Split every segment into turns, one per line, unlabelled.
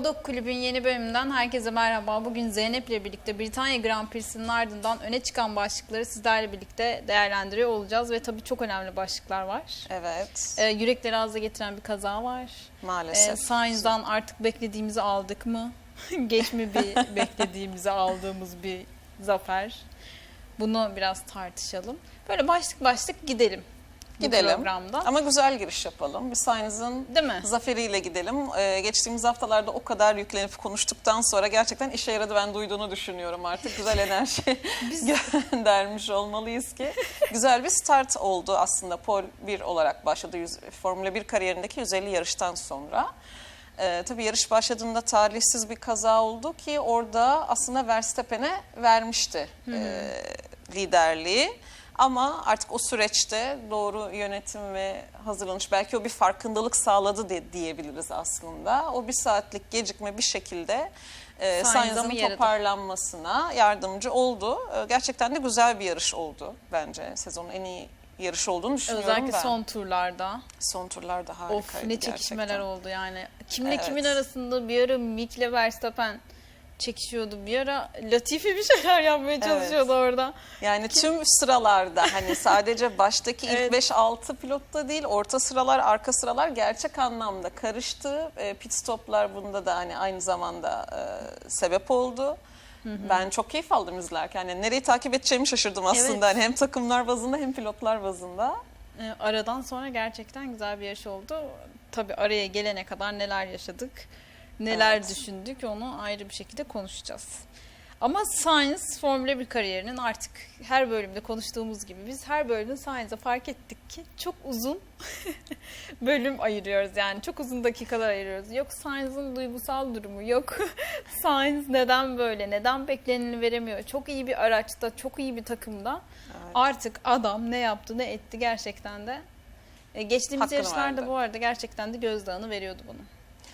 Paddock Kulübün yeni bölümünden herkese merhaba. Bugün Zeynep ile birlikte Britanya Grand Prix'sinin ardından öne çıkan başlıkları sizlerle birlikte değerlendiriyor olacağız. Ve tabii çok önemli başlıklar var.
Evet.
Ee, yürekleri ağza getiren bir kaza var. Ee,
Maalesef.
Sainz'dan artık beklediğimizi aldık mı? Geç mi bir beklediğimizi aldığımız bir zafer? Bunu biraz tartışalım. Böyle başlık başlık gidelim.
Gidelim.
programda.
Ama güzel giriş yapalım. Bir Sainz'ın
Değil mi?
zaferiyle gidelim. Ee, geçtiğimiz haftalarda o kadar yüklenip konuştuktan sonra gerçekten işe yaradı ben duyduğunu düşünüyorum artık. Güzel enerji göndermiş olmalıyız ki. Güzel bir start oldu aslında. Pol 1 olarak başladı Formula 1 kariyerindeki 150 yarıştan sonra. Ee, tabii yarış başladığında talihsiz bir kaza oldu ki orada aslında Verstappen'e vermişti e, liderliği. Ama artık o süreçte doğru yönetim ve hazırlanış belki o bir farkındalık sağladı de, diyebiliriz aslında. O bir saatlik gecikme bir şekilde e, Sainz'ın toparlanmasına yardımcı oldu. E, gerçekten de güzel bir yarış oldu bence. Sezonun en iyi yarış olduğunu düşünüyorum
Özellikle
ben.
son turlarda.
Son turlarda harikaydı
Of ne çekişmeler
gerçekten.
oldu yani. Kimle
Evet.
kimin arasında bir ara Mick'le Verstappen çekişiyordu. Bir ara Latifi bir şeyler yapmaya çalışıyordu orada.
Yani tüm sıralarda hani sadece baştaki ilk
Evet.
5-6 pilotta değil orta sıralar arka sıralar gerçek anlamda karıştı. E, pit stoplar bunda da hani aynı zamanda e, sebep oldu. Ben çok keyif aldım izlerken. Yani nereyi takip edeceğimi şaşırdım aslında.
Evet.
Hani hem takımlar bazında hem pilotlar bazında.
Ee, aradan sonra gerçekten güzel bir yarış oldu. Tabii araya gelene kadar neler yaşadık, neler
Evet.
düşündük onu ayrı bir şekilde konuşacağız. Ama Sainz Formula 1 kariyerinin artık her bölümde konuştuğumuz gibi biz her bölümde Sainz'e fark ettik ki çok uzun bölüm ayırıyoruz yani çok uzun dakikalar ayırıyoruz. Yok Sainz'ın duygusal durumu yok. Sainz neden böyle neden bekleneni veremiyor. Çok iyi bir araçta çok iyi bir takımda
Evet.
artık adam ne yaptı ne etti gerçekten de. E, geçtiğimiz
Hakkını
yarışlarda
verdi.
bu arada gerçekten de gözdağını veriyordu bunun.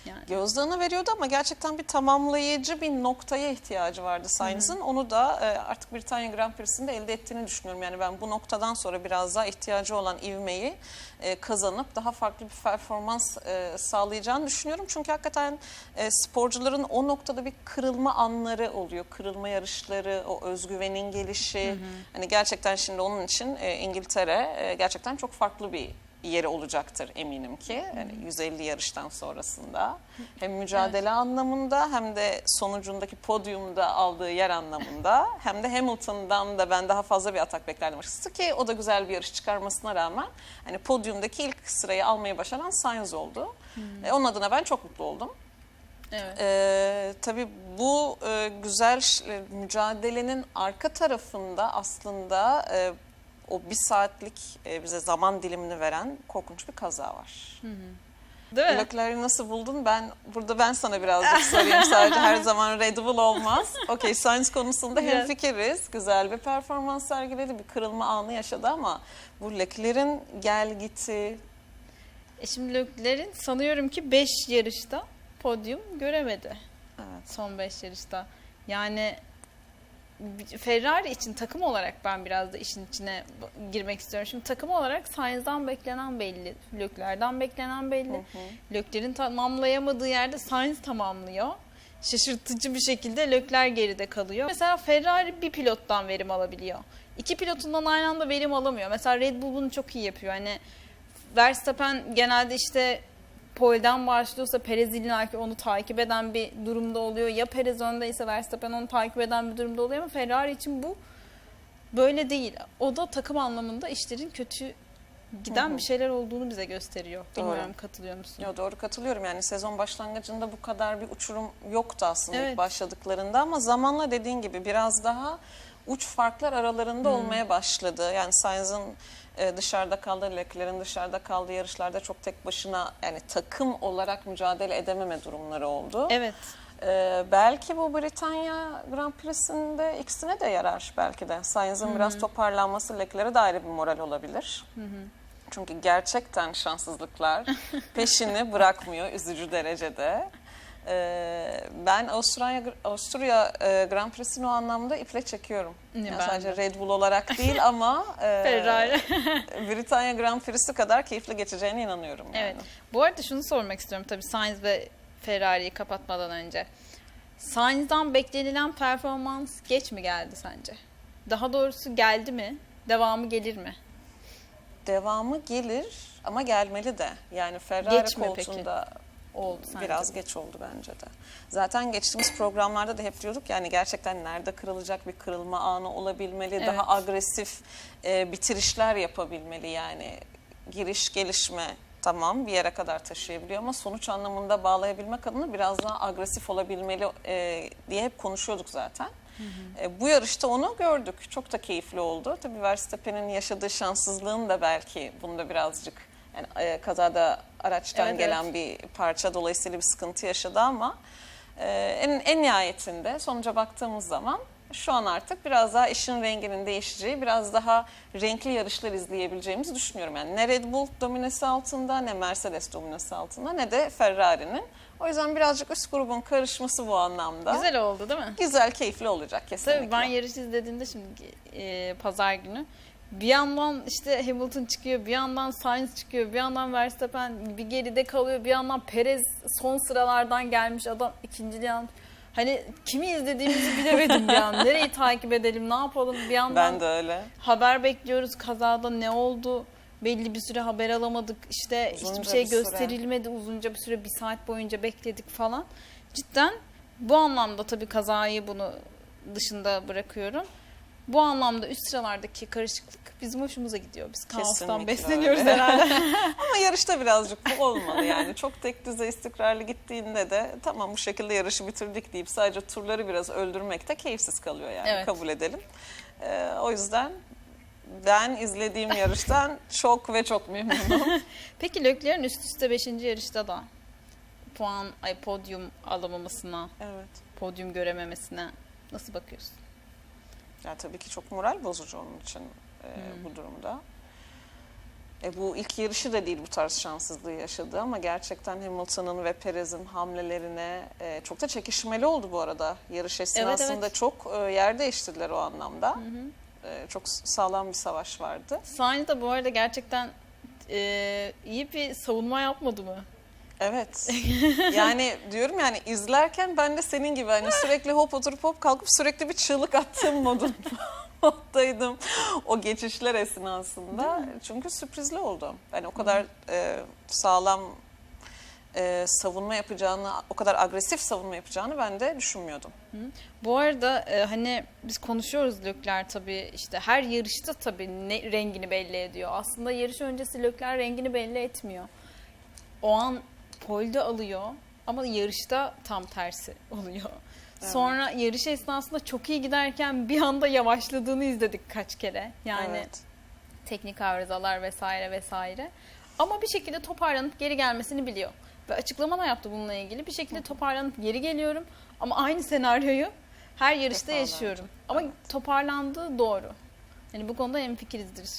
Yani.
Gözdağını veriyordu ama gerçekten bir tamamlayıcı bir noktaya ihtiyacı vardı Sainz'ın. Onu da e, artık Britanya Grand Prix'sinde elde ettiğini düşünüyorum. Yani ben bu noktadan sonra biraz daha ihtiyacı olan ivmeyi e, kazanıp daha farklı bir performans e, sağlayacağını düşünüyorum. Çünkü hakikaten e, sporcuların o noktada bir kırılma anları oluyor. Kırılma yarışları, o özgüvenin gelişi. Hani gerçekten şimdi onun için e, İngiltere e, gerçekten çok farklı bir yeri olacaktır eminim ki. Yani 150 yarıştan sonrasında hem mücadele anlamında hem de sonucundaki podyumda aldığı yer anlamında hem de Hamilton'dan da ben daha fazla bir atak beklerdim açıkçası ki o da güzel bir yarış çıkarmasına rağmen hani podyumdaki ilk sırayı almayı başaran Sainz oldu. E, onun adına ben çok mutlu oldum.
Evet.
Ee, tabii bu e, güzel e, mücadelenin arka tarafında aslında e, o bir saatlik e, bize zaman dilimini veren korkunç bir kaza var.
Değil mi?
Leclerc'i nasıl buldun? Ben burada ben sana birazcık sorayım sadece her zaman Red Bull olmaz. Okey Sainz konusunda
Biraz.
hemfikiriz. Güzel bir performans sergiledi, bir kırılma anı yaşadı ama bu Leclerc'in gel giti
E şimdi Leclerc'in sanıyorum ki 5 yarışta podyum göremedi.
evet.
Son 5 yarışta. Yani Ferrari için takım olarak ben biraz da işin içine girmek istiyorum. Şimdi takım olarak Sainz'dan beklenen belli. Leclerc'den beklenen belli. Leclerc'in tamamlayamadığı yerde Sainz tamamlıyor. Şaşırtıcı bir şekilde Leclerc geride kalıyor. Mesela Ferrari bir pilottan verim alabiliyor. İki pilotundan aynı anda verim alamıyor. Mesela Red Bull bunu çok iyi yapıyor. Hani Verstappen genelde işte pole'den başlıyorsa Perez illaki onu takip eden bir durumda oluyor. Ya Perez öndeyse Verstappen onu takip eden bir durumda oluyor ama Ferrari için bu böyle değil. O da takım anlamında işlerin kötü giden bir şeyler olduğunu bize gösteriyor.
Doğru.
Bilmiyorum katılıyor musun?
Yo, doğru katılıyorum yani sezon başlangıcında bu kadar bir uçurum yoktu aslında
Evet.
ilk başladıklarında ama zamanla dediğin gibi biraz daha uç farklar aralarında olmaya başladı. Yani Sainz'ın e, dışarıda kaldığı, Leclerc'in dışarıda kaldığı yarışlarda çok tek başına yani takım olarak mücadele edememe durumları oldu.
Evet.
Ee, belki bu Britanya Grand Prix'sinde ikisine de yarar belki de. Sainz'ın biraz toparlanması Leclerc'e de ayrı bir moral olabilir. Çünkü gerçekten şanssızlıklar peşini bırakmıyor üzücü derecede. Ee, ben Avusturya, Avusturya e, Grand Prix'sini o anlamda iple çekiyorum.
Ne,
Yani sadece
de.
Red Bull olarak değil ama e,
Ferrari.
Britanya Grand Prix'si kadar keyifli geçeceğine inanıyorum. Yani.
Evet. Bu arada şunu sormak istiyorum tabii Sainz ve Ferrari'yi kapatmadan önce. Sainz'dan beklenilen performans geç mi geldi sence? Daha doğrusu geldi mi? Devamı gelir mi?
Devamı gelir ama gelmeli de. Yani Ferrari
Geç mi peki? Oldu sence.
biraz geç oldu bence de. Zaten geçtiğimiz programlarda da hep diyorduk yani gerçekten nerede kırılacak bir kırılma anı olabilmeli.
Evet.
Daha agresif e, bitirişler yapabilmeli yani. Giriş gelişme tamam bir yere kadar taşıyabiliyor ama sonuç anlamında bağlayabilmek adına biraz daha agresif olabilmeli e, diye hep konuşuyorduk zaten. E, bu yarışta onu gördük. Çok da keyifli oldu. Tabii Verstappen'in yaşadığı şanssızlığın da belki bunda birazcık yani e, kazada araçtan
Evet,
gelen
evet.
bir parça dolayısıyla bir sıkıntı yaşadı ama e, en, en nihayetinde sonuca baktığımız zaman şu an artık biraz daha işin renginin değişeceği, biraz daha renkli yarışlar izleyebileceğimizi düşünüyorum. Yani ne Red Bull dominesi altında, ne Mercedes dominesi altında, ne de Ferrari'nin. O yüzden birazcık üst grubun karışması bu anlamda. Güzel,
Güzel oldu değil mi?
Güzel keyifli olacak kesinlikle.
Tabii ben yarış izlediğimde şimdi e, pazar günü bir yandan işte Hamilton çıkıyor, bir yandan Sainz çıkıyor, bir yandan Verstappen bir geride kalıyor, bir yandan Perez son sıralardan gelmiş adam ikinciliği almış. Hani kimi izlediğimizi bilemedim bir an. Nereyi takip edelim, ne yapalım? Bir yandan
Ben de öyle.
haber bekliyoruz kazada ne oldu? Belli bir süre haber alamadık. İşte
Uzunca
hiçbir şey
süre.
gösterilmedi. Uzunca bir süre bir saat boyunca bekledik falan. Cidden bu anlamda tabii kazayı bunu dışında bırakıyorum. Bu anlamda üst sıralardaki karışıklık bizim hoşumuza gidiyor. Biz kaostan
Kesinlikle
besleniyoruz
öyle.
herhalde.
Ama yarışta birazcık bu olmalı yani. Çok tek düze istikrarlı gittiğinde de tamam bu şekilde yarışı bitirdik deyip sadece turları biraz öldürmek de keyifsiz kalıyor yani
Evet.
kabul edelim. Ee, o yüzden ben izlediğim yarıştan çok ve çok memnunum.
Peki Leclerc'in üst üste 5. yarışta da puan, ay podyum alamamasına,
evet.
podyum görememesine nasıl bakıyorsun?
Ya tabii ki çok moral bozucu onun için e, bu durumda. E, bu ilk yarışı da değil bu tarz şanssızlığı yaşadı ama gerçekten Hamilton'ın ve Perez'in hamlelerine e, çok da çekişmeli oldu bu arada. Yarış esnasında
evet.
çok e, yer değiştirdiler o anlamda. E, çok sağlam bir savaş vardı.
Sainz de bu arada gerçekten e, iyi bir savunma yapmadı mı?
Evet. Yani diyorum yani izlerken ben de senin gibi hani sürekli hop oturup hop kalkıp sürekli bir çığlık attığım modun moddaydım o geçişler esnasında. Çünkü sürprizli oldu. Yani o kadar e, sağlam e, savunma yapacağını, o kadar agresif savunma yapacağını ben de düşünmüyordum.
Bu arada e, hani biz konuşuyoruz Lökler tabii işte her yarışta tabii ne rengini belli ediyor. Aslında yarış öncesi Lökler rengini belli etmiyor. O an polde alıyor ama yarışta tam tersi oluyor. Sonra yarış esnasında çok iyi giderken bir anda yavaşladığını izledik kaç kere. Yani
Evet.
teknik arızalar vesaire vesaire. Ama bir şekilde toparlanıp geri gelmesini biliyor. Ve açıklama da yaptı bununla ilgili. Bir şekilde toparlanıp geri geliyorum. Ama aynı senaryoyu her yarışta yaşıyorum. Ama toparlandığı doğru. Yani bu konuda hemfikirizdir.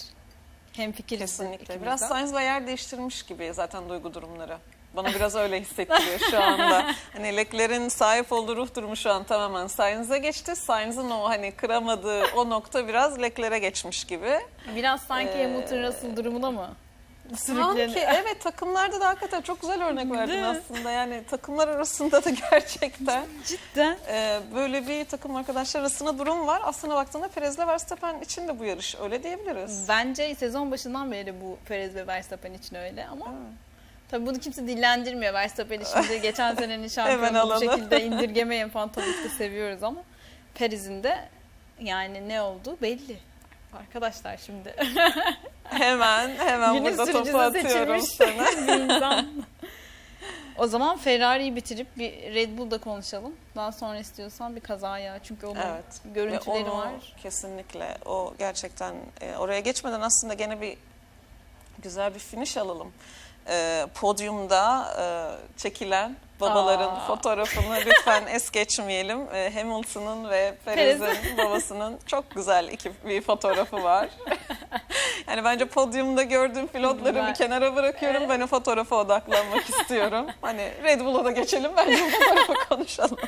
Hemfikiriz
Kesinlikle. Biraz. Sainz ve yer değiştirmiş gibi zaten duygu durumları. Bana biraz öyle hissettiriyor şu anda. Hani Leclerc'in sahip olduğu ruh durumu şu an tamamen Sainz'e geçti. Sainz'in o hani kıramadığı o nokta biraz Leclerc'e geçmiş gibi.
Biraz sanki
Ee,
Hamilton Russell durumuna mı?
Sanki evet takımlarda da hakikaten çok güzel örnek verdin aslında. Yani takımlar arasında da gerçekten
Cidden.
e, böyle bir takım arkadaşlar arasında durum var. Aslına baktığında Perez'le Verstappen için de bu yarış öyle diyebiliriz.
Bence sezon başından beri bu Perez ve Verstappen için öyle ama
Evet.
Tabii bunu kimse dillendirmiyor. Verstappen'i şimdi geçen senenin şampiyonu bu şekilde indirgemeyin falan tabii ki seviyoruz ama Perez'in de yani ne oldu belli. Arkadaşlar şimdi
Hemen hemen
günün
burada topu atıyorum sana.
O zaman Ferrari'yi bitirip bir Red Bull'da konuşalım. Daha sonra istiyorsan bir kazaya. Çünkü onun
Evet.
görüntüleri
onu
var.
Kesinlikle. O gerçekten e, oraya geçmeden aslında gene bir güzel bir finish alalım. E, podyumda e, çekilen babaların
Aa.
fotoğrafını lütfen es geçmeyelim. E, Hamilton'ın ve Perez'in babasının çok güzel iki bir fotoğrafı var. yani bence podyumda gördüğüm pilotları bir kenara bırakıyorum. Ben o fotoğrafa odaklanmak istiyorum. Hani Red Bull'a da geçelim bence bu fotoğrafı konuşalım.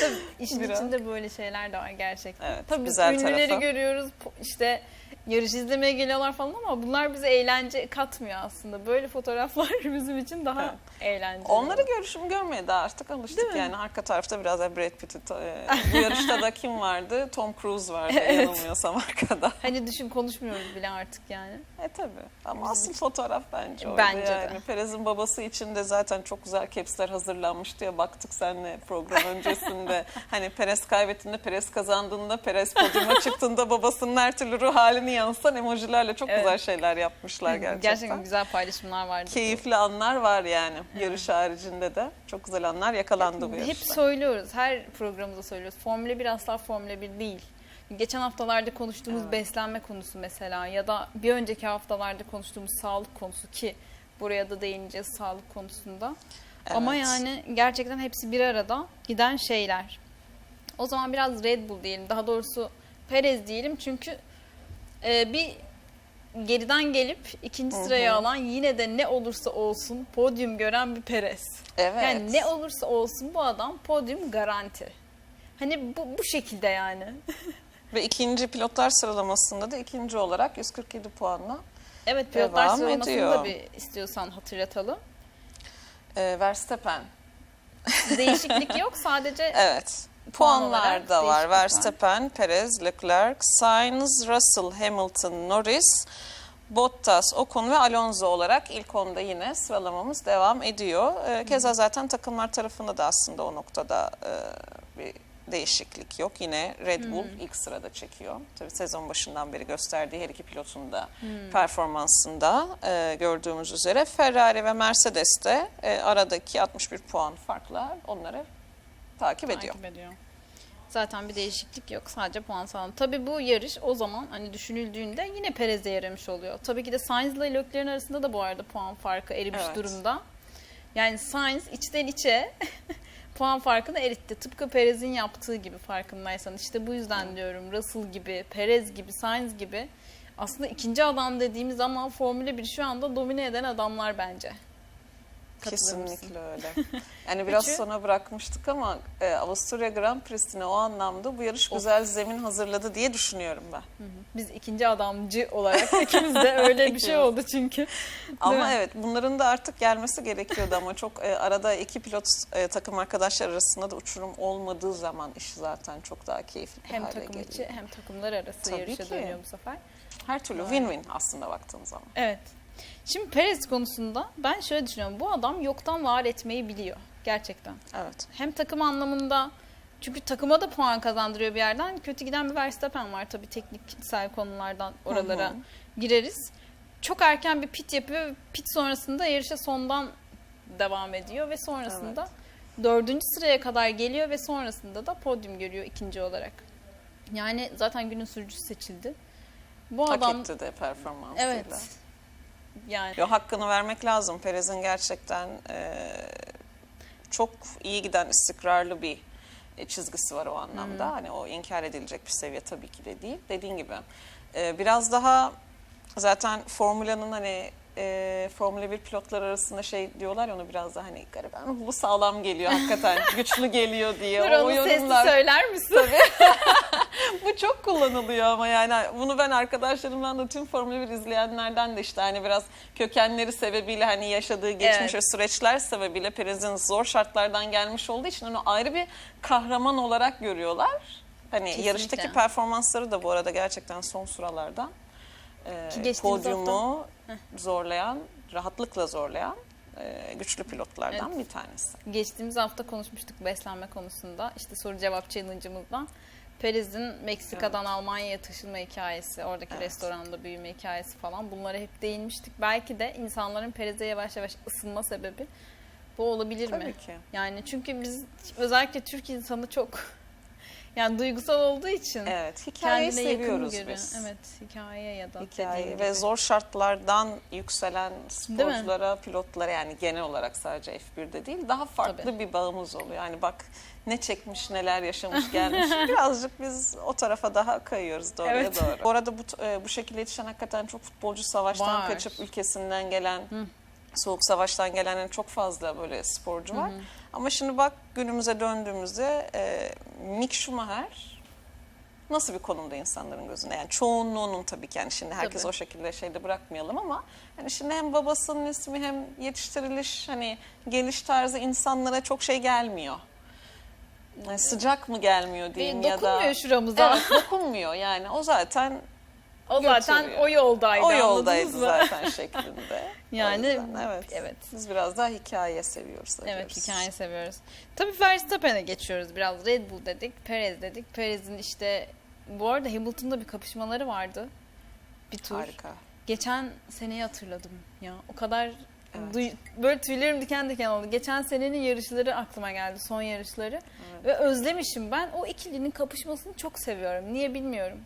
Tabii işin
Biraz.
içinde böyle şeyler de var gerçekten.
Evet,
Tabii
güzel
ünlüleri
tarafı.
görüyoruz. İşte yarış izlemeye geliyorlar falan ama bunlar bize eğlence katmıyor aslında. Böyle fotoğraflar bizim için daha
Evet.
eğlenceli.
Onları görüşüm görmeye de artık alıştık yani arka tarafta biraz da Brad Pitt'i e, bu yarışta da kim vardı? Tom Cruise vardı
Evet.
yanılmıyorsam arkada.
Hani düşün konuşmuyoruz bile artık yani.
E tabi ama asıl fotoğraf bence orada
Bence de.
yani. Perez'in babası için de zaten çok güzel capsler hazırlanmıştı ya baktık seninle program öncesinde. hani Perez kaybettiğinde, Perez kazandığında, Perez podyuma çıktığında babasının her türlü ruh halini yansıtan emojilerle çok
Evet.
güzel şeyler yapmışlar gerçekten.
güzel paylaşımlar vardı.
Keyifli anlar var yani yarış haricinde de. Çok güzel anlar yakalandı bu
Hep
yarışta.
söylüyoruz. Her programımızda söylüyoruz. Formula 1 asla Formula 1 değil. Geçen haftalarda konuştuğumuz beslenme konusu mesela ya da bir önceki haftalarda konuştuğumuz sağlık konusu ki buraya da değineceğiz sağlık konusunda. Ama
Evet.
yani gerçekten hepsi bir arada giden şeyler. O zaman biraz Red Bull diyelim. Daha doğrusu Perez diyelim çünkü e, bir geriden gelip ikinci sıraya alan yine de ne olursa olsun podyum gören bir Perez.
Evet.
Yani ne olursa olsun bu adam podyum garanti. Hani bu, bu şekilde yani.
Ve ikinci pilotlar sıralamasında da ikinci olarak 147 puanla
Evet pilotlar
Devam
sıralamasını
ediyor.
da bir istiyorsan hatırlatalım.
e, Verstappen.
Değişiklik yok sadece
Evet.
Puan
Puanlar da var. Verstappen, Perez, Leclerc, Sainz, Russell, Hamilton, Norris, Bottas, Ocon ve Alonso olarak ilk onda yine sıralamamız devam ediyor. Ee, Keza zaten takımlar tarafında da aslında o noktada e, bir değişiklik yok. Yine Red Bull ilk sırada çekiyor. Tabii sezon başından beri gösterdiği her iki pilotun da performansında e, gördüğümüz üzere Ferrari ve Mercedes de e, aradaki 61 puan farkla onları takip ediyor.
takip ediyor. Zaten bir değişiklik yok. Sadece puan sağlam. Tabii bu yarış o zaman hani düşünüldüğünde yine Perez'e yaramış oluyor. Tabii ki de Sainz ile Leclerc'in arasında da bu arada puan farkı erimiş
Evet.
durumda. Yani Sainz içten içe puan farkını eritti. Tıpkı Perez'in yaptığı gibi farkındaysan. İşte bu yüzden diyorum Russell gibi, Perez gibi, Sainz gibi aslında ikinci adam dediğimiz zaman Formula 1 şu anda domine eden adamlar bence.
Kesinlikle öyle. Yani biraz
Üçü-
sona bırakmıştık ama e, Avusturya Grand Prix'sine o anlamda bu yarış güzel zemin hazırladı diye düşünüyorum ben.
Biz ikinci adamcı olarak ikimiz de öyle bir şey oldu çünkü.
Ama evet bunların da artık gelmesi gerekiyordu ama çok e, arada iki pilot e, takım arkadaşlar arasında da uçurum olmadığı zaman iş zaten çok daha keyifli
Hem
hale
takım
geliyor.
içi hem takımlar arası
Tabii
yarışa
ki.
dönüyor bu sefer.
Her türlü win-win aslında baktığın zaman.
Evet. Şimdi Perez konusunda ben şöyle düşünüyorum. Bu adam yoktan var etmeyi biliyor. Gerçekten.
Evet.
Hem takım anlamında çünkü takıma da puan kazandırıyor bir yerden. Kötü giden bir Verstappen var tabii tekniksel konulardan oralara
Hı hı.
gireriz. Çok erken bir pit yapıyor. Pit sonrasında yarışa sondan devam ediyor ve sonrasında dördüncü sıraya kadar geliyor ve sonrasında da podyum görüyor ikinci olarak. Yani zaten günün sürücüsü seçildi. Bu
Hak
adam
etti de performansıyla.
evet. Yani
Yo, hakkını vermek lazım. Perez'in gerçekten e, çok iyi giden istikrarlı bir e, çizgisi var o anlamda. Hani o inkar edilecek bir seviye tabii ki de değil. Dediğin gibi e, biraz daha zaten Formula'nın hani e, Formula 1 pilotlar arasında şey diyorlar ya onu biraz da hani gariban bu sağlam geliyor hakikaten güçlü geliyor diye.
Dur
o
onu
yorumlar
söyler misin?
bu çok kullanılıyor ama yani bunu ben arkadaşlarımdan da tüm Formula 1 izleyenlerden de işte hani biraz kökenleri sebebiyle hani yaşadığı geçmiş
Evet.
ve süreçler sebebiyle Perez'in zor şartlardan gelmiş olduğu için onu ayrı bir kahraman olarak görüyorlar. Hani
Kesinlikle.
yarıştaki performansları da bu arada gerçekten son sıralardan e, podyumu zorlayan, rahatlıkla zorlayan e, güçlü pilotlardan
Evet.
bir tanesi.
Geçtiğimiz hafta konuşmuştuk beslenme konusunda. İşte soru cevap challenge'ımızda. Perez'in Meksika'dan Almanya'ya taşınma hikayesi, oradaki
Evet.
restoranda büyüme hikayesi falan bunlara hep değinmiştik. Belki de insanların Perez'e yavaş yavaş ısınma sebebi bu olabilir mi?
Tabii ki.
Yani çünkü biz özellikle Türk insanı çok yani duygusal olduğu için
Evet, hikayeyi
kendine yakın
seviyoruz
görüyor.
biz.
Evet, hikaye ya da
hikaye
dediğin
ve
gibi.
zor şartlardan yükselen
mi?
sporculara, pilotlara yani genel olarak sadece F1'de değil daha farklı
Tabii.
bir bağımız oluyor. Yani bak ne çekmiş, neler yaşamış, gelmiş. Birazcık biz o tarafa daha kayıyoruz doğruya
Evet.
doğru. Bu arada bu, e, bu şekilde yetişen hakikaten çok futbolcu savaştan
Var.
kaçıp ülkesinden gelen Soğuk savaştan gelen çok fazla böyle sporcu var. Ama şimdi bak günümüze döndüğümüzde e, Mick Schumacher nasıl bir konumda insanların gözünde? Yani çoğunluğunun tabii ki yani şimdi herkes
Tabii.
o şekilde şeyde bırakmayalım ama hani şimdi hem babasının ismi hem yetiştiriliş hani geliş tarzı insanlara çok şey gelmiyor. Yani sıcak mı gelmiyor diyeyim
Bir
ya da
dokunmuyor şuramıza.
Evet dokunmuyor yani o zaten
o zaten
götürüyor.
o yoldaydı.
o
anladınız
yoldaydı
mı?
zaten şeklinde.
Yani
yüzden, evet.
evet.
Biz biraz daha hikaye seviyoruz.
Evet
seviyoruz.
hikaye seviyoruz. Tabii Verstappen'e geçiyoruz biraz. Red Bull dedik, Perez dedik. Perez'in işte bu arada Hamilton'da bir kapışmaları vardı. Bir tur.
Harika.
Geçen seneyi hatırladım ya. O kadar
Evet.
duy- böyle tüylerim diken diken oldu. Geçen senenin yarışları aklıma geldi. Son yarışları. Ve özlemişim ben. O ikilinin kapışmasını çok seviyorum. Niye bilmiyorum.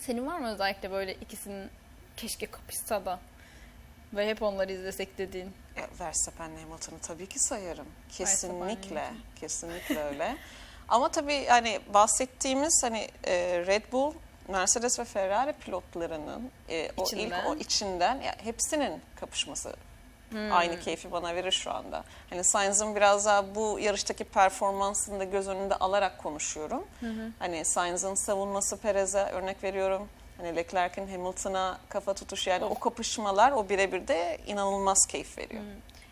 Senin var mı özellikle böyle ikisinin keşke kapışsa da ve hep onları izlesek dediğin?
E, Verstappen'le Hamilton'ı tabii ki sayarım. Kesinlikle. Kesinlikle öyle. Ama tabii hani bahsettiğimiz hani e, Red Bull, Mercedes ve Ferrari pilotlarının e, o ilk o içinden ya, hepsinin kapışması
Hmm.
aynı keyfi bana verir şu anda. Hani Sainz'ın biraz daha bu yarıştaki performansını da göz önünde alarak konuşuyorum. Hani Sainz'ın savunması Perez'e örnek veriyorum. Hani Leclerc'in Hamilton'a kafa tutuşu yani o kapışmalar o birebir de inanılmaz keyif veriyor.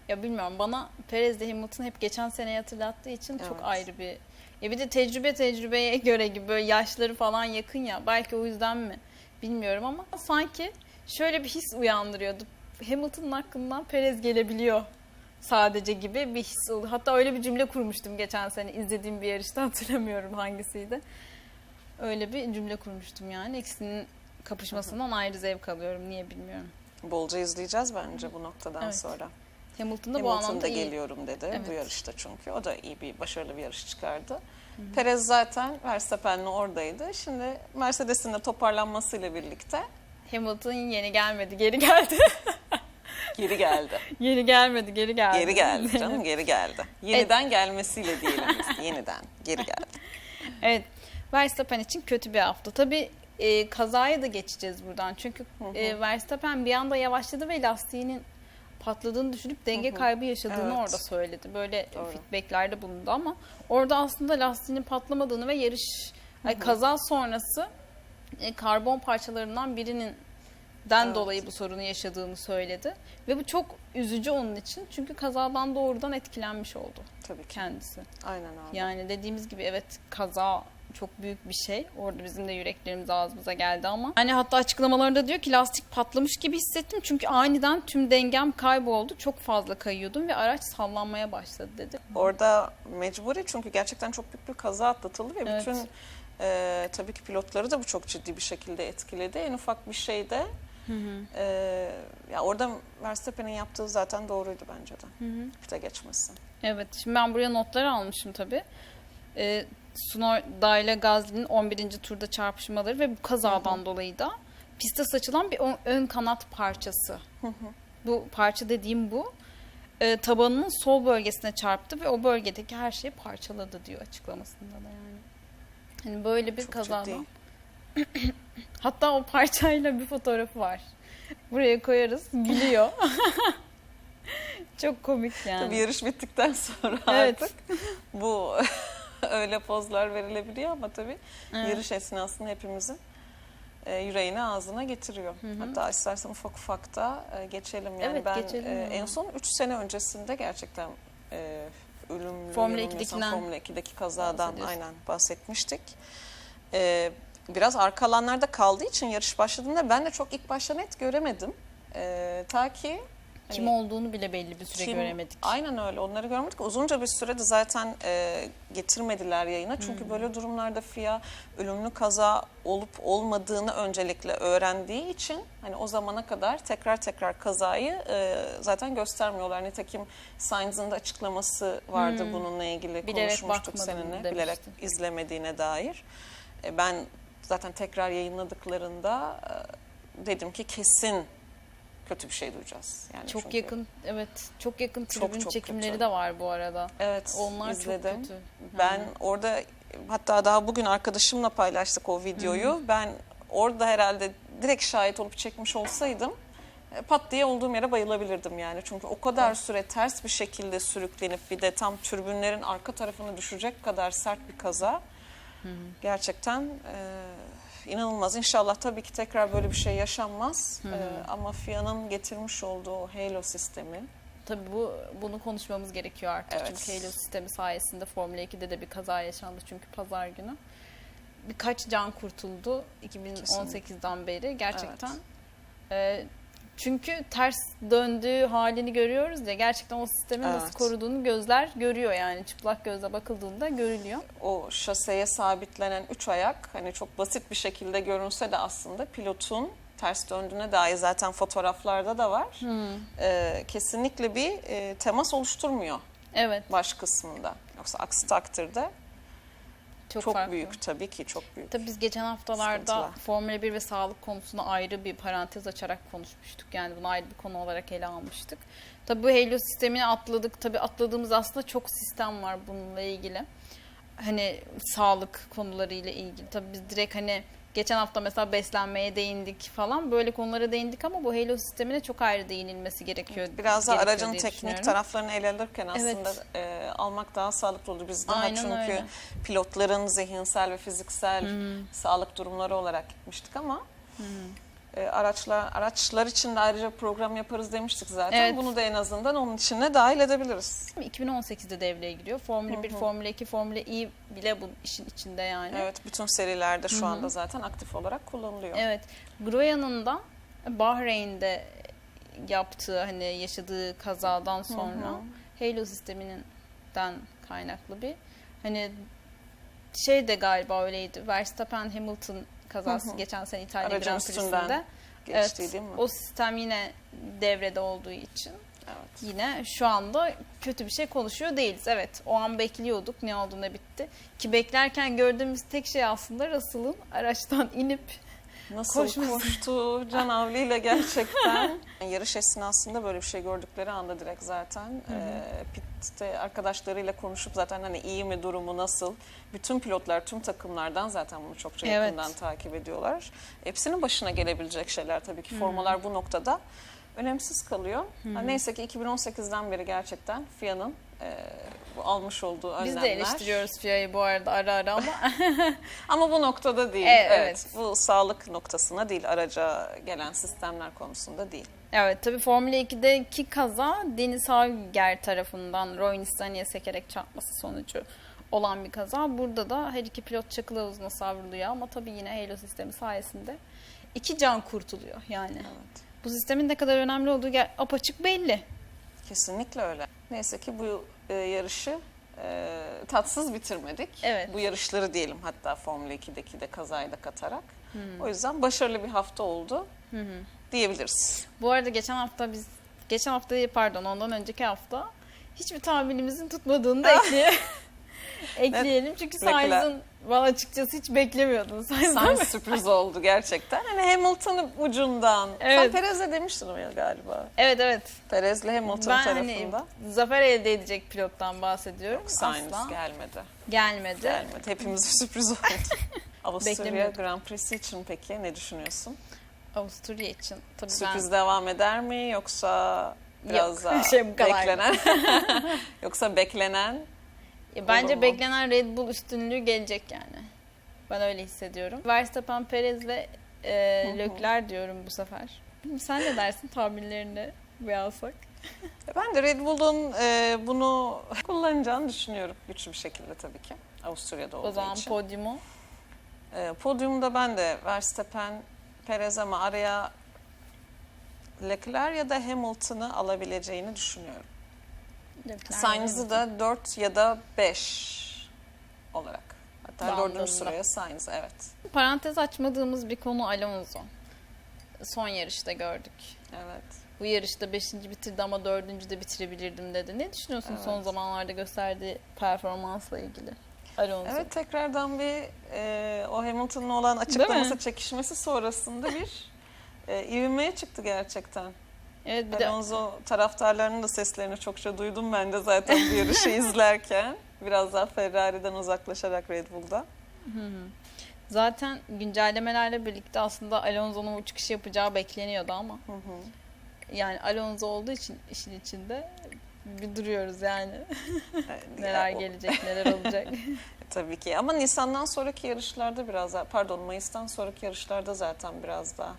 Ya bilmiyorum bana Perez de Hamilton hep geçen seneyi hatırlattığı için çok
Evet.
ayrı bir... Ya bir de tecrübe tecrübeye göre gibi böyle yaşları falan yakın ya. Belki o yüzden mi bilmiyorum ama sanki şöyle bir his uyandırıyordu. Hamilton'ın hakkından Perez gelebiliyor sadece gibi bir his oldu. Hatta öyle bir cümle kurmuştum geçen sene izlediğim bir yarışta hatırlamıyorum hangisiydi. Öyle bir cümle kurmuştum yani. İkisinin kapışmasından ayrı zevk alıyorum. Niye bilmiyorum.
Bolca izleyeceğiz bence bu noktadan
Evet.
sonra.
Hamilton da bu anlamda
da
iyi.
geliyorum dedi
Evet.
bu yarışta çünkü. O da iyi bir başarılı bir yarış çıkardı. Perez zaten Verstappen'le oradaydı. Şimdi Mercedes'in de toparlanmasıyla birlikte
Hamilton yeni gelmedi, geri geldi.
geri geldi.
yeni gelmedi, geri geldi.
Geri geldi canım geri geldi. Yeniden gelmesiyle diyelim biz. Yeniden geri geldi.
evet, Verstappen için kötü bir hafta. Tabii e, kazaya da geçeceğiz buradan. Çünkü e, Verstappen bir anda yavaşladı ve lastiğinin patladığını düşünüp denge kaybı yaşadığını
Evet.
orada söyledi. Böyle
Doğru.
feedbacklerde bulundu ama orada aslında lastiğinin patlamadığını ve yarış ay, kaza sonrası e, karbon parçalarından birinin den
Evet.
dolayı bu sorunu yaşadığını söyledi. Ve bu çok üzücü onun için. Çünkü kazadan doğrudan etkilenmiş oldu
Tabii ki.
kendisi.
Aynen abi.
Yani dediğimiz gibi evet kaza çok büyük bir şey. Orada bizim de yüreklerimiz ağzımıza geldi ama. Hani hatta açıklamalarında diyor ki lastik patlamış gibi hissettim. Çünkü aniden tüm dengem kayboldu. Çok fazla kayıyordum ve araç sallanmaya başladı dedi.
Orada mecburi çünkü gerçekten çok büyük bir kaza atlatıldı ve
Evet.
bütün e, tabii ki pilotları da bu çok ciddi bir şekilde etkiledi. En ufak bir şeyde e, ya orada Verstappen'in yaptığı zaten doğruydu bence de. Pite geçmesi.
Evet şimdi ben buraya notları almışım tabii. Ee, Tsunoda ile Gasly'nin 11. turda çarpışmaları ve bu kazadan dolayı da piste saçılan bir ön, kanat parçası. Bu parça dediğim bu. Ee, tabanının sol bölgesine çarptı ve o bölgedeki her şeyi parçaladı diyor açıklamasında da yani. Hani böyle bir
Çok
kazadan. Hatta o parçayla bir fotoğrafı var. Buraya koyarız. Gülüyor. Çok komik yani.
Tabii yarış bittikten sonra
Evet.
artık bu öyle pozlar verilebiliyor ama tabii
Evet.
yarış esnasında hepimizin e, yüreğine ağzına getiriyor. Hatta istersen ufak ufak da e, geçelim. Yani
Evet,
ben
geçelim
e,
yani.
en son 3 sene öncesinde gerçekten e, ölümlü
Formula
yanılmıyorsam
2'dekinden
Formula 2'deki kazadan aynen bahsetmiştik. E, biraz arka alanlarda kaldığı için yarış başladığında ben de çok ilk başta net göremedim. E, ta ki
Kim
hani-
olduğunu bile belli bir süre
Kim-
göremedik.
Aynen öyle onları görmedik. Uzunca bir sürede zaten e, getirmediler yayına. Çünkü
Hmm.
böyle durumlarda FIA ölümlü kaza olup olmadığını öncelikle öğrendiği için hani o zamana kadar tekrar tekrar kazayı e, zaten göstermiyorlar. Nitekim Sainz'ın da açıklaması vardı bununla ilgili
Hmm. Bilerek
konuşmuştuk
bakmadım
seninle.
demişti.
Bilerek izlemediğine dair. E, ben zaten tekrar yayınladıklarında e, dedim ki kesin kötü bir şey duyacağız. Yani
Çok
çünkü-
yakın evet çok yakın
Çok,
tribün
çok
çekimleri
kötü.
de var bu arada.
Evet,
Onlar
izledim.
çok kötü.
Ben orada hatta daha bugün arkadaşımla paylaştık o videoyu. Ben orada herhalde direkt şahit olup çekmiş olsaydım e, pat diye olduğum yere bayılabilirdim yani. Çünkü o kadar süre ters bir şekilde sürüklenip bir de tam türbünlerin arka tarafına düşecek kadar sert bir kaza. Gerçekten e, inanılmaz. İnşallah tabii ki tekrar böyle bir şey yaşanmaz. E, ama FIA'nın getirmiş olduğu Halo sistemi
Tabii bu bunu konuşmamız gerekiyor artık.
Evet.
Çünkü Halo sistemi sayesinde Formula 2'de de bir kaza yaşandı çünkü pazar günü. Birkaç can kurtuldu 2018'den beri gerçekten. Ee, çünkü ters döndüğü halini görüyoruz ya gerçekten o sistemin nasıl
Evet.
koruduğunu gözler görüyor yani çıplak gözle bakıldığında görülüyor.
o şaseye sabitlenen üç ayak hani çok basit bir şekilde görünse de aslında pilotun ters döndüğüne dair zaten fotoğraflarda da var. E, kesinlikle bir e, temas oluşturmuyor
Evet
baş kısmında. Yoksa aksi takdirde
çok,
çok,
farklı.
büyük tabii ki çok büyük.
Tabii biz geçen haftalarda
Sıkıntılar.
Formula 1 ve sağlık konusuna ayrı bir parantez açarak konuşmuştuk. Yani bunu ayrı bir konu olarak ele almıştık. Tabii bu Halo sistemini atladık. Tabii atladığımız aslında çok sistem var bununla ilgili. Hani sağlık konularıyla ilgili. Tabii biz direkt hani geçen hafta mesela beslenmeye değindik falan. Böyle konulara değindik ama bu Halo sistemine çok ayrı değinilmesi gerekiyor.
Biraz da
gerekiyor
aracın teknik taraflarını ele alırken
Evet.
aslında e, almak daha sağlıklı olur. Biz daha
Aynen
çünkü
öyle.
pilotların zihinsel ve fiziksel sağlık durumları olarak gitmiştik ama e, araçlar araçlar için de ayrıca program yaparız demiştik zaten.
Evet.
Bunu da en azından onun içine dahil edebiliriz.
2018'de devreye giriyor. Formula 1, Formula 2, Formula E bile bu işin içinde yani.
Evet, bütün serilerde şu anda zaten aktif olarak kullanılıyor.
Evet. Groyan'ın da Bahreyn'de yaptığı hani yaşadığı kazadan sonra Halo sisteminden kaynaklı bir hani şey de galiba öyleydi. Verstappen Hamilton kazası geçen sene İtalya
Aracın
Grand Prix'sinde.
Geçtiği
Evet.
değil mi?
O sistem yine devrede olduğu için
Evet.
yine şu anda kötü bir şey konuşuyor değiliz. Evet o an bekliyorduk ne oldu ne bitti. Ki beklerken gördüğümüz tek şey aslında Russell'ın araçtan inip
Nasıl
Koşması.
koştu Can Avli ile gerçekten. Yarış esnasında böyle bir şey gördükleri anda direkt zaten e, pitte arkadaşlarıyla konuşup zaten hani iyi mi durumu nasıl? Bütün pilotlar tüm takımlardan zaten bunu çokça
Evet.
yakından takip ediyorlar. Hepsinin başına gelebilecek şeyler tabii ki formalar bu noktada önemsiz kalıyor. Ha, neyse ki 2018'den beri gerçekten FIA'nın bu almış olduğu önlemler.
biz de eleştiriyoruz FIA'yı bu arada ara ara ama
Ama bu noktada değil.
Evet,
Evet,
evet.
Bu sağlık noktasına değil, araca gelen sistemler konusunda değil.
Evet tabii Formula 2'deki kaza Deniz Hager tarafından Roy Nissany'e sekerek çarpması sonucu olan bir kaza. Burada da her iki pilot çakıl havuzuna savruluyor ama tabii yine Halo sistemi sayesinde iki can kurtuluyor yani.
Evet.
Bu sistemin ne kadar önemli olduğu apaçık belli.
Kesinlikle öyle. Neyse ki bu e, yarışı e, tatsız bitirmedik.
Evet.
Bu yarışları diyelim hatta Formula 2'deki de kazayı da katarak.
Hmm.
O yüzden başarılı bir hafta oldu diyebiliriz.
Bu arada geçen hafta biz geçen hafta değil pardon ondan önceki hafta hiçbir tahminimizin tutmadığını da ekleyelim. ekleyelim. Çünkü. Sainz'ın bana açıkçası hiç beklemiyordun. Sainz'dan
Sainz sürpriz oldu gerçekten. Hani Hamilton'ın ucundan.
Evet.
Sen Perez'le demiştin o ya galiba.
Evet evet.
Perez'le Hamilton
Ben
tarafında.
hani zafer elde edecek pilottan bahsediyorum.
Sainz
Asla
gelmedi.
gelmedi.
Gelmedi. Hepimize sürpriz oldu. Avusturya. Grand Prix'si için peki ne düşünüyorsun?
Avusturya için tabii
Sürpriz devam eder mi yoksa biraz
Yok,
daha
şey
beklenen yoksa beklenen
ben ya bence
mu?
beklenen Red Bull üstünlüğü gelecek yani. Ben öyle hissediyorum. Verstappen, Perez ve e, Leclerc diyorum bu sefer. Sen ne dersin tahminlerini bir alsak?
ben de Red Bull'un e, bunu kullanacağını düşünüyorum güçlü bir şekilde tabii ki. Avusturya'da olduğu
O zaman
için.
podyumu
E, podyumda ben de Verstappen, Perez ama araya Leclerc ya da Hamilton'ı alabileceğini düşünüyorum.
Leclerc
Sainz'ı da 4 ya da 5 olarak. Hatta
Bandında.
dördüncü sıraya Sainz evet.
Parantez açmadığımız bir konu Alonso. Son yarışta gördük.
Evet.
Bu yarışta 5. bitirdi ama 4. de bitirebilirdim dedi. Ne düşünüyorsun
Evet.
son zamanlarda gösterdiği performansla ilgili? Alonso.
Evet tekrardan bir e, o Hamilton'la olan açıklaması çekişmesi sonrasında bir e, ivmeye çıktı gerçekten.
Evet bir de
Alonso taraftarlarının da seslerini çokça duydum ben de zaten bu yarışı izlerken. Biraz daha Ferrari'den uzaklaşarak Red Bull'da.
zaten güncellemelerle birlikte aslında Alonso'nun bu çıkışı yapacağı bekleniyordu ama
Hı hı.
yani Alonso olduğu için işin içinde bir duruyoruz yani. Neler
o-
gelecek, neler olacak.
Tabii ki ama Nisan'dan sonraki yarışlarda biraz daha pardon Mayıs'tan sonraki yarışlarda zaten biraz daha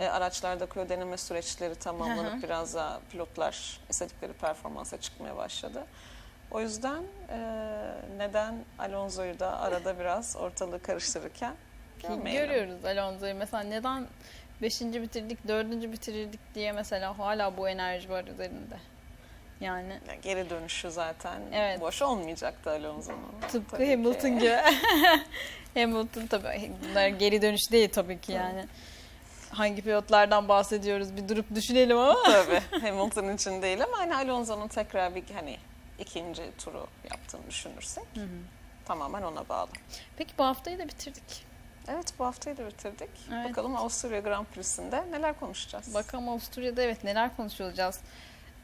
e, araçlardaki o deneme süreçleri tamamlanıp
Hı hı.
biraz daha pilotlar istedikleri performansa çıkmaya başladı. O yüzden e, neden Alonso'yu da arada biraz ortalığı karıştırırken
Ki
görmeyelim.
Görüyoruz Alonso'yu. Mesela neden 5. bitirdik, 4. bitirirdik diye mesela hala bu enerji var üzerinde.
Yani geri dönüşü zaten
Evet.
boş olmayacaktı Alonso'nun.
tıpkı
Tabii ki.
Hamilton gibi. Hamilton tabii bunlar geri dönüş değil tabii ki yani. Hangi pilotlardan bahsediyoruz bir durup düşünelim ama.
Tabii Hamilton için değil ama hani Alonso'nun tekrar bir hani ikinci turu yaptığını düşünürsek tamamen ona bağlı.
Peki bu haftayı da bitirdik.
Evet bu haftayı da bitirdik.
Evet.
Bakalım Avusturya Grand Prix'sinde neler konuşacağız?
Bakalım Avusturya'da evet neler konuşulacağız.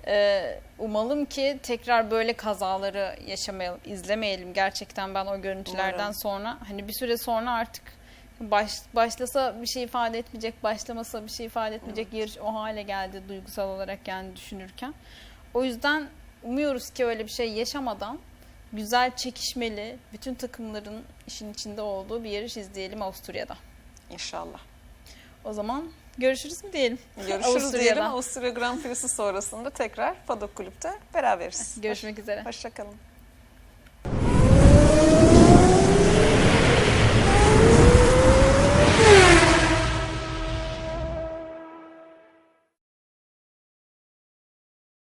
Ee, umalım ki tekrar böyle kazaları yaşamayalım, izlemeyelim. Gerçekten ben o görüntülerden
Umarım.
sonra hani bir süre sonra artık baş, başlasa bir şey ifade etmeyecek, başlamasa bir şey ifade etmeyecek yarış o hale geldi duygusal olarak yani düşünürken. O yüzden umuyoruz ki öyle bir şey yaşamadan güzel çekişmeli bütün takımların işin içinde olduğu bir yarış izleyelim Avusturya'da.
İnşallah.
O zaman görüşürüz mü diyelim?
Görüşürüz
Avusturya'da.
diyelim. Avusturya Grand Prix'si sonrasında tekrar Paddock Kulüp'te beraberiz.
Görüşmek üzere.
Hoşçakalın.